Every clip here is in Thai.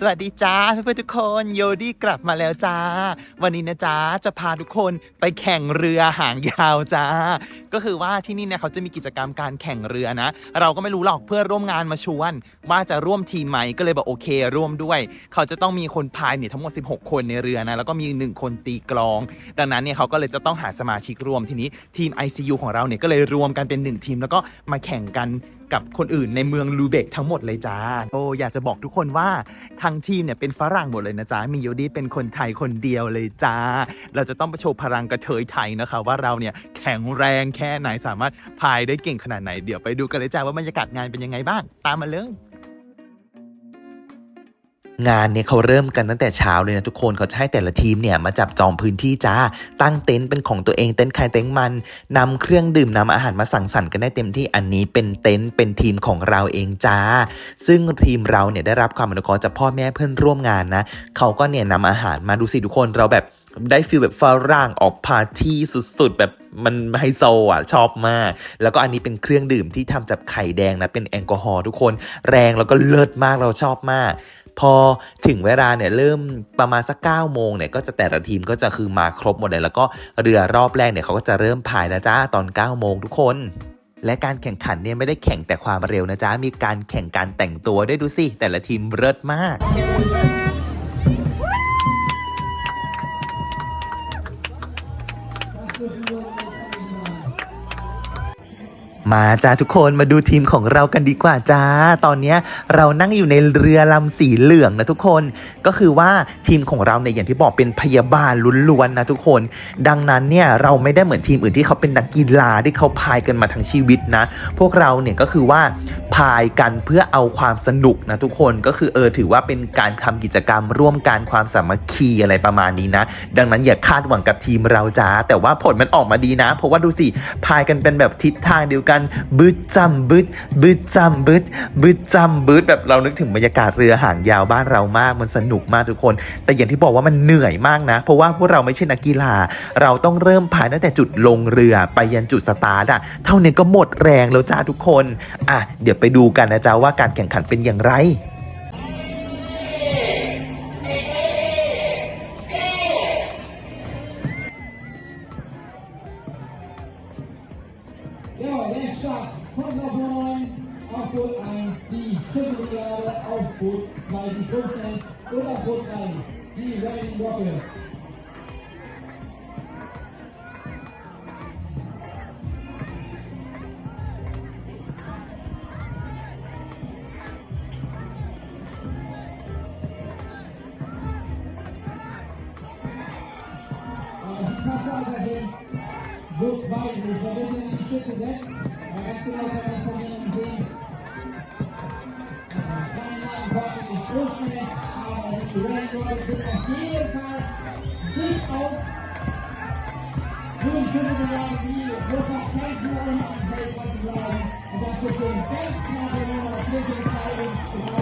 สวัสดีจ้าเพื่อนๆทุกคนโยดี้กลับมาแล้วจ้า วันนี้นะจ้าจะพาทุกคนไปแข่งเรือหางยาวจ้า ก็คือว่าที่นี่เนี่ยเขาจะมีกิจกรรมการแข่งเรือนะ เราก็ไม่รู้หรอกเพื่อนร่วมงานมาชวน ว่าจะร่วมทีมไหมก็เลยบอกโอเคร่วมด้วย เขาจะต้องมีคนพายเนี่ยทั้งหมด 16 คนในเรือนะแล้วก็มีหนึ่งคนตีกลอง ดังนั้นเนี่ยเขาก็เลยจะต้องหาสมาชิกรวมทีนี้ทีม ICU ของเราเนี่ยก็เลยรวมกันเป็นหนึ่งทีม แล้วก็มาแข่งกันกับคนอื่นในเมืองลูเบกทั้งหมดเลยจ้าโอ้อยากจะบอกทุกคนว่าทั้งทีมเนี่ยเป็นฝรั่งหมดเลยนะจ๊ะ มีโยดี้เป็นคนไทยคนเดียวเลยจ้า เราจะต้องไปโชว์พลังกระเทยไทยนะคะ ว่าเราเนี่ยแข็งแรงแค่ไหนสามารถพายได้เก่งขนาดไหน เดี๋ยวไปดูกันเลยจ้าว่าบรรยากาศงานเป็นยังไงบ้าง ตามมาเลย งานเนี่ยเขาเริ่มกันตั้งแต่เช้าเลยนะทุกคนเขาจะให้แต่ละทีมเนี่ยมาจับจองพื้นที่จ้าตั้งเต็นท์เป็นของตัวเองเต็นท์ใครเต็นท์มันนำเครื่องดื่มนำอาหารมาสั่งสรรค์กันได้เต็มที่อันนี้เป็นเต็นท์เป็นทีมของเราเองจ้า ซึ่งทีมเราเนี่ยได้รับความอนุเคราะห์จากพ่อแม่เพื่อนร่วมงานนะเขาก็เนี่ยนำอาหารมาดูสิทุกคนเราแบบได้ฟีลแบบฝรั่งออกปาร์ตี้สุดๆ แบบมันไฮโซอะ ชอบมาก แล้วก็อันนี้เป็นเครื่องดื่มที่ทำจากไข่แดงนะ เป็นแอลกอฮอล์ทุกคน แรงแล้วก็เลิศมากเราชอบมาก พอถึงเวลาเนี่ยเริ่มประมาณสัก9โมงเนี่ยก็จะแต่ละทีมก็จะคือมาครบหมดเลย แล้วก็เรือรอบแรกเนี่ยเขาก็จะเริ่มพายนะจ้าตอน9โมงทุกคนและการแข่งขันเนี่ยไม่ได้แข่งแต่ความเร็วนะจ๊ะ มีการแข่งการแต่งตัวด้วยดูสิ แต่ละทีมเลิศมาก มาจ้าทุกคนมาดูทีมของเรากันดีกว่าจ้า ตอนนี้เรานั่งอยู่ในเรือลำสีเหลืองนะทุกคน ก็คือว่าทีมของเราเนี่ยอย่างที่บอกเป็นพยาบาลล้วนๆนะทุกคน ดังนั้นเนี่ยเราไม่ได้เหมือนทีมอื่นที่เขาเป็นนักกีฬาที่เขาพายกันมาทั้งชีวิตนะ พวกเราเนี่ยก็คือว่าพายกันเพื่อเอาความสนุกนะทุกคนก็คือเออถือว่าเป็นการทำกิจกรรมร่วมกันความสามัคคีอะไรประมาณนี้นะ ดังนั้นอย่าคาดหวังกับทีมเราจ้าแต่ว่าผลมันออกมาดีนะ เพราะว่าดูสิพายกันเป็นแบบทิศทางเดียวกันบึดจำบึดบึดจำบึดบึดจำบึดแบบเรานึกถึงบรรยากาศเรือหางยาวบ้านเรามากมันสนุกมากทุกคน แต่อย่างที่บอกว่ามันเหนื่อยมากนะ เพราะว่าพวกเราไม่ใช่นักกีฬา เราต้องเริ่มพายตั้งแต่จุดลงเรือไปยันจุดสตาร์ทอะเท่านี้ก็หมดแรงแล้วจ้าทุกคนอะเดี๋ยวไปดูกันนะจ๊ะว่าการแข่งขันเป็นอย่างไร goed bij die voorstel, ook goed zijn, die wij in Rotterdam. Volkswagen, dus we hebben een stuk gezet, maar echt wel van de auf jeden Fall sich auf so die Schüttelbelag wie Hofer Franken und Anfeld zu bleiben. Und das ist ein ganz knappe Nummer 4 Entscheidung.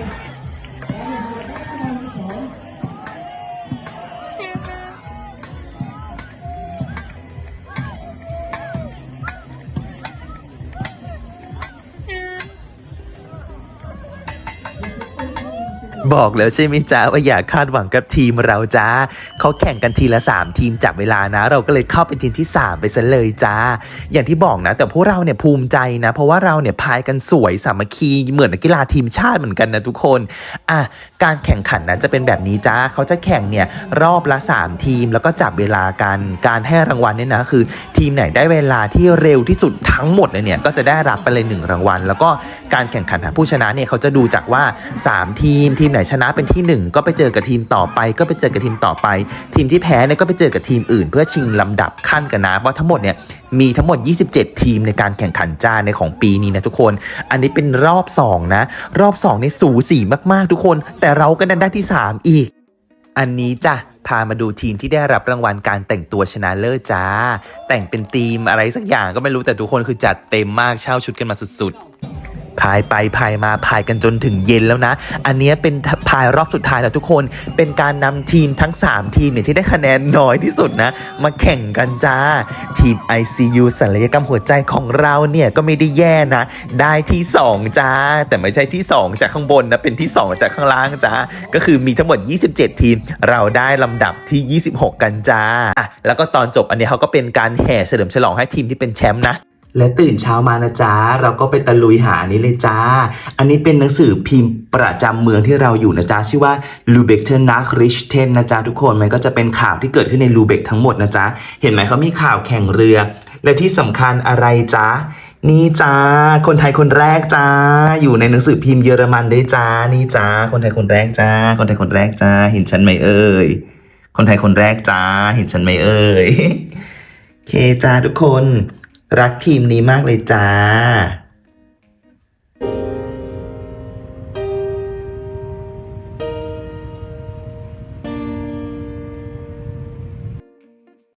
บอกแล้วใช่ไหมจ้าว่าอย่าคาดหวังกับทีมเราจ้าเขาแข่งกันทีละ 3 ทีมจับเวลานะ เราก็เลยเข้าเป็นทีมที่ 3 ไปซะเลยจ้า อย่างที่บอกนะ แต่พวกเราเนี่ยภูมิใจนะ เพราะว่าเราเนี่ยพายกันสวยสามัคคีเหมือนนักกีฬาทีมชาติเหมือนกันนะทุกคนอะการแข่งขันนั้นจะเป็นแบบนี้จ้าเขาจะแข่งเนี่ยรอบละ 3 ทีมแล้วก็จับเวลากันการให้รางวัลเนี่ยนะคือ ทีมไหนได้เวลาที่เร็วที่สุดทั้งหมดเลยเนี่ยก็จะได้รับไปเลยหนึ่งรางวัล แล้วก็การแข่งขันหาผู้ชนะเนี่ยเขาจะดูจากว่า 3 ทีมทีมไหนชนะเป็นที่ 1 ก็ไปเจอกับทีมต่อไป ก็ไปเจอกับทีมต่อไป ทีมที่แพ้เนี่ยก็ไปเจอกับทีมอื่น เพื่อชิงลำดับขั้นกันนะว่าทั้งหมดเนี่ยมีทั้งหมด 27 ทีมในการแข่งขันจ้าในของปีนี้นะทุกคน อันนี้เป็นรอบ 2 นะ รอบ2ในสูสีมากๆทุกคน แต่เราก็ดันได้ที่ 3 อีก อันนี้จ้ะพามาดูทีมที่ได้รับรางวัลการแต่งตัวชนะเลิศจ้า แต่งเป็นทีมอะไรสักอย่างก็ไม่รู้แต่ทุกคนคือจัดเต็มมากเช่าชุดกันมาสุดๆายไปพายมาพายกันจนถึงเย็นแล้วนะ อันนี้เป็นพายรอบสุดท้ายแล้วทุกคน เป็นการนำทีมทั้ง 3 ทีมเนี่ยที่ได้คะแนนน้อยที่สุดนะ มาแข่งกันจ้า ทีม ICU ศัลยกรรมหัวใจของเราเนี่ยก็ไม่ได้แย่นะ ได้ที่ 2 จ้า แต่ไม่ใช่ที่ 2 จากข้างบนนะ เป็นที่ 2 จากข้างล่างจ้า ก็คือมีทั้งหมด 27 ทีม เราได้ลำดับที่ 26 กันจ้าอะแล้วก็ตอนจบอันนี้เขาก็เป็นการแห่เฉลิมฉลองให้ทีมที่เป็นแชมป์นะ และตื่นเช้ามานะจ๊ะ เราก็ไปตะลุยหาอันนี้เลยจ้า อันนี้เป็นหนังสือพิมพ์ประจำเมืองที่เราอยู่นะจ๊ะ ชื่อว่า l u b e c t e r n a c h r i c h t e n นะจ๊ะ ทุกคนมันก็จะเป็นข่าวที่เกิดขึ้นในลูเบกทั้งหมดนะจ๊ะ เห็นไหมเขามีข่าวแข่งเรือ และที่สำคัญอะไรจ๊ะ นี่จ้า คนไทยคนแรกจ้า อยู่ในหนังสือพิมพ์เยอรมันได้วยจ้า นี่จ้า คนไทยคนแรกจ้า คนไทยคนแรกจ้า เห็นฉันไหมเอ่ย คนไทยคนแรกจ้า เห็นฉันไหมเอ่ย เคจ้าทุกคน รักทีมนี้มากเลยจ้า